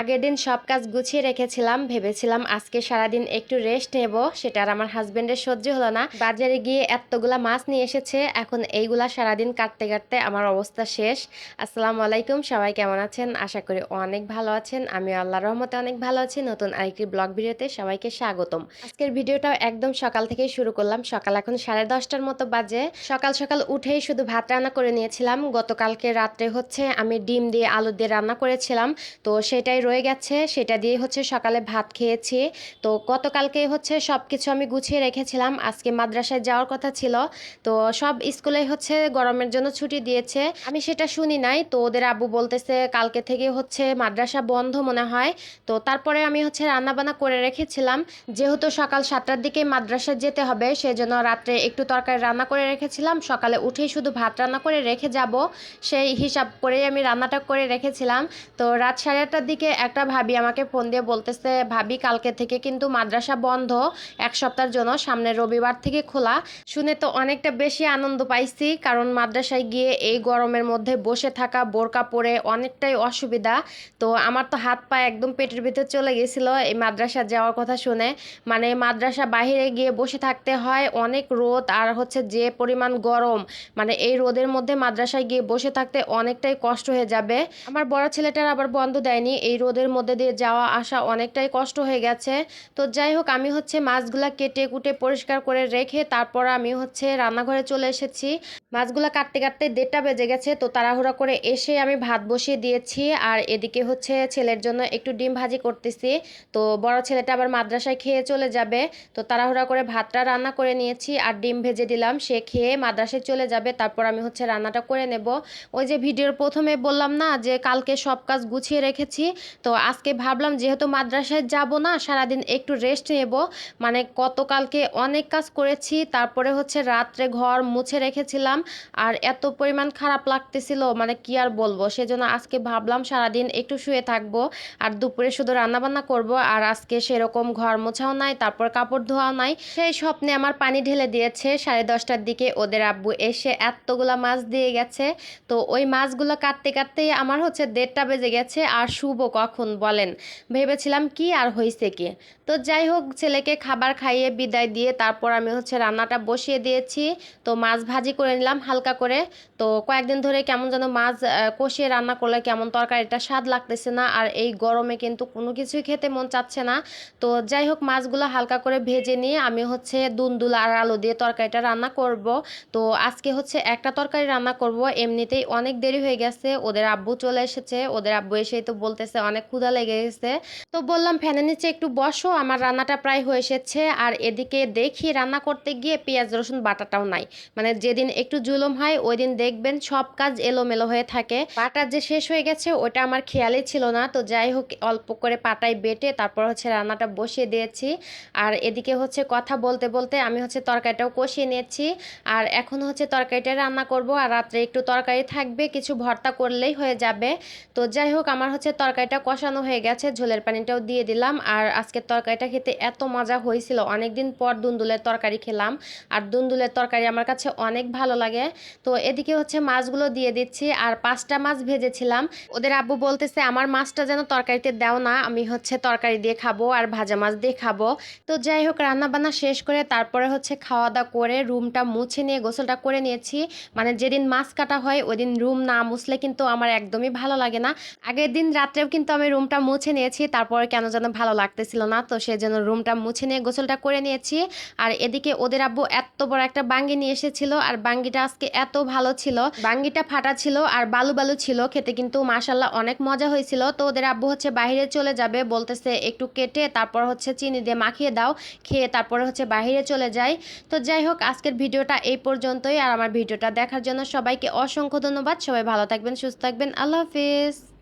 আগের দিন সব কাজ গুছিয়ে রেখেছিলাম, ভেবেছিলাম আজকে সারাদিন একটু রেস্ট নেব, সেটা আর আমার হাজবেন্ডের সহ্য হলো না। বাজারে গিয়ে এতগুলা মাছ নিয়ে এসেছে, এখন এইগুলা সারাদিন কাটতে কাটতে আমার অবস্থা শেষ। আসসালামু আলাইকুম, সবাই কেমন আছেন? আশা করি অনেক ভালো আছেন। আমি আল্লাহ রহমতে অনেক ভালো আছি। নতুন আরেকটি ব্লগ ভিডিওতে সবাইকে স্বাগতম। আজকের ভিডিওটা একদম সকাল থেকেই শুরু করলাম। সকাল এখন সাড়ে দশটার মতো বাজে। সকাল সকাল উঠেই শুধু ভাত রান্না করে নিয়েছিলাম। গতকালকে রাত্রে হচ্ছে আমি ডিম দিয়ে আলু দিয়ে রান্না করেছিলাম। তো সেটাই রয়ে গেছে, সেটা দিয়ে হচ্ছে সকালে ভাত খেয়েছি। তো গতকালকে হচ্ছে সব কিছু আমি গুছিয়ে রেখেছিলাম। আজকে মাদ্রাসায় যাওয়ার কথা ছিল। তো সব স্কুলে হচ্ছে গরমের জন্য ছুটি দিয়েছে। আমি সেটা শুনি নাই। তো ওদের আব্বু বলতেছে, কালকে থেকে হচ্ছে মাদ্রাসা বন্ধ মনে হয়। তো তারপরে আমি হচ্ছে রান্নাবান্না করে রেখেছিলাম। যেহেতু সকাল সাতটার দিকে মাদ্রাসায় যেতে হবে, সেজন্য রাত্রে একটু তরকারি রান্না করে রেখেছিলাম। সকালে উঠেই শুধু ভাত রান্না করে রেখে যাব। সেই হিসাব করেই আমি রান্নাটা করে রেখেছিলাম। তো রাত সাড়ে আটটার দিকে একটা ভাবি আমাকে ফোন দিয়ে বলতেছে, ভাবি, কালকে থেকে কিন্তু মাদ্রাসা বন্ধ, এক সপ্তাহের জন্য, সামনের রবিবার থেকে খোলা। শুনে তো অনেকটা বেশি আনন্দ পাইছি, কারণ মাদ্রাসায় গিয়ে এই গরমের মধ্যে বসে থাকা, বোরকা পরে অনেকটাই অসুবিধা। তো আমার তো হাত পা একদম পেটের ভিতর চলে গেছিল এই মাদ্রাসা যাওয়ার কথা শুনে। মানে মাদ্রাসা বাহিরে গিয়ে বসে থাকতে হয়, অনেক রোদ আর হচ্ছে যে পরিমাণ গরম। মানে এই রোদের মধ্যে মাদ্রাসায় গিয়ে বসে থাকতে অনেকটাই কষ্ট হয়ে যাবে। আমার বড় ছেলেটার আবার বন্ধ দেয়নি, এই রোদের মধ্যে দিয়ে যাওয়া আসা অনেকটাই কষ্ট হয়ে গেছে। তো যাই হোক, আমি হচ্ছে মাছগুলা কেটে কুটে পরিষ্কার করে রেখে তারপর আমি হচ্ছে রান্নাঘরে চলে এসেছি। মাছগুলা কাটতে কাটতে দেড়টা বেজে গেছে, তো তাড়াহুড়া করে এসে আমি ভাত বসিয়ে দিয়েছি। আর এদিকে হচ্ছে ছেলের জন্য একটু ডিম ভাজি করতেছি। তো বড় ছেলেটা আবার মাদ্রাসায় খেয়ে চলে যাবে। তো তাড়াহুড়া করে ভাতটা রান্না করে নিয়েছি আর ডিম ভেজে দিলাম। সে খেয়ে মাদ্রাসায় চলে যাবে, তারপর আমি হচ্ছে রান্নাটা করে নেব। ওই যে ভিডিওর প্রথমে বললাম না যে কালকে সব কাজ গুছিয়ে রেখেছি, তো আজকে ভাবলাম যেহেতু মাদ্রাসায় যাব না, সারাদিন একটু রেস্ট নেব। মানে গতকালকে অনেক কাজ করেছি, তারপরে হচ্ছে রাত্রে ঘর মুছে রেখেছিলাম। আর এত পরিমাণ খারাপ লাগতেছিল মানে কি আর বলব? সেজন্য আজকে ভাবলাম সারাদিন একটু শুয়ে থাকব, আর দুপুরে শুধু রান্নাবান্না করব, আর আজকে সেরকম ঘর মোছাও নাই, তারপর কাপড় ধোয়াও নাই। সেই স্বপ্নে আমার পানি ঢেলে দিয়েছে সাড়ে দশটার দিকে। ওদের আব্বু এসে এতগুলা মাছ দিয়ে গেছে। তো ওই মাছগুলো কাটতে কাটতেই আমার হচ্ছে দেড়টা বেজে গেছে, আর শুভ কখন বলেন? ভেবেছিলাম কি আর হয়েছে কি? তো যাই হোক, ছেলেকে খাবার খাইয়ে বিদায় দিয়ে তারপর আমি হচ্ছে রান্নাটা বসিয়ে দিয়েছি। তো মাছ ভাজি করে নিলাম। হালকা করে। তো কয়েকদিন ধরে কেমন যেন মাছ কষিয়ে রান্না করলে কেমন তরকারিটা স্বাদ লাগতেছে না আর এই গরমে কিন্তু কোনো কিছুই খেতে মন চাচ্ছে না। তো যাই হোক, মাছগুলো হালকা করে ভেজে নিয়ে আমি হচ্ছে দুন্দুল আর আলু দিয়ে তরকারিটা রান্না করব। তো আজকে হচ্ছে একটা তরকারি রান্না করব। এমনিতেই অনেক দেরি হয়ে গেছে, ওদের আব্বু চলে এসেছে। ওদের আব্বু এসেই তো বলতেছে অনেক ক্ষুধা লেগে গেছে। তো বললাম, ফ্যানের নিচে একটু বসো, আমার রান্নাটা প্রায় হয়ে এসেছে। আর এদিকে দেখি রান্না করতে গিয়ে পেঁয়াজ, রসুন, বাটাটাও নাই। মানে যেদিন একটু জুলুম হয় ওই দিন দেখবেন সব কাজ এলোমেলো হয়ে থাকে। পাটা যে শেষ হয়ে গেছে ওটা আমার খেয়ালই ছিল না। তো যাই হোক, অল্প করে পাটায় বেটে তারপর হচ্ছে রান্নাটা বসিয়ে দিয়েছি। আর এদিকে হচ্ছে কথা বলতে বলতে আমি হচ্ছে তরকারিটাও কষিয়ে নিয়েছি। আর এখন হচ্ছে তরকারিটা রান্না করব। আর রাত্রে একটু তরকারি থাকবে, কিছু ভর্তা করলেই হয়ে যাবে। তো যাই হোক, আমার হচ্ছে তরকারিটা কষানো হয়ে গেছে, ঝোলের পানিটাও দিয়ে দিলাম। আর আজকের তরকারিটা খেতে এত মজা হয়েছিল। অনেকদিন পর দুন্দুলের তরকারি খেলাম। আর দুন্দুলের তরকারি আমার কাছে অনেক ভালো লাগে। তো এদিকে হচ্ছে মাছগুলো দিয়ে দিচ্ছি। আর পাঁচটা মাছ ভেজেছিলাম। ওদের আব্বু বলতেছে, আমার মাছটা যেন তরকারিতে দাও না, আমি হচ্ছে তরকারি দিয়ে খাব আর ভাজা মাছ দিয়ে খাব। তো যাই হোক রান্না বান্না শেষ করে তারপরে হচ্ছে খাওয়া দাওয়া করে রুমটা মুছে নিয়ে, গোসলটা করে নিয়েছি। মানে যেদিন মাছ কাটা হয় ওই দিন রুম না মুছলে কিন্তু আমার একদমই ভালো লাগে না। আগের দিন রাত্রেও কিন্তু আমি রুমটা মুছে নিয়েছি, তারপরে কেন যেন ভালো লাগতেছিল না। তো সেই জন্য রুমটা মুছে নিয়ে, গোসলটা করে নিয়েছি। আর এদিকে ওদের আব্বু এত বড় একটা বাঙ্গি নিয়ে এসেছিল, আর বাঙ্গিটা আজকে এত ভালো ছিল। বাঙ্গিটা ফাটা ছিল আর বালু বালু ছিল, খেতে কিন্তু মাসাল্লাহ অনেক মজা হয়েছিল। তো ওদের আব্বু হচ্ছে বাইরে চলে যাবে, বলতেছে একটু কেটে তারপর হচ্ছে চিনি দিয়ে মাখিয়ে দাও, খেয়ে তারপরে হচ্ছে বাইরে চলে যায় তো যাই হোক, আজকের ভিডিওটা এই পর্যন্তই। আর আমার ভিডিওটা দেখার জন্য সবাইকে অসংখ্য ধন্যবাদ। সবাই ভালো থাকবেন, সুস্থ থাকবেন। আল্লাহ হাফিজ।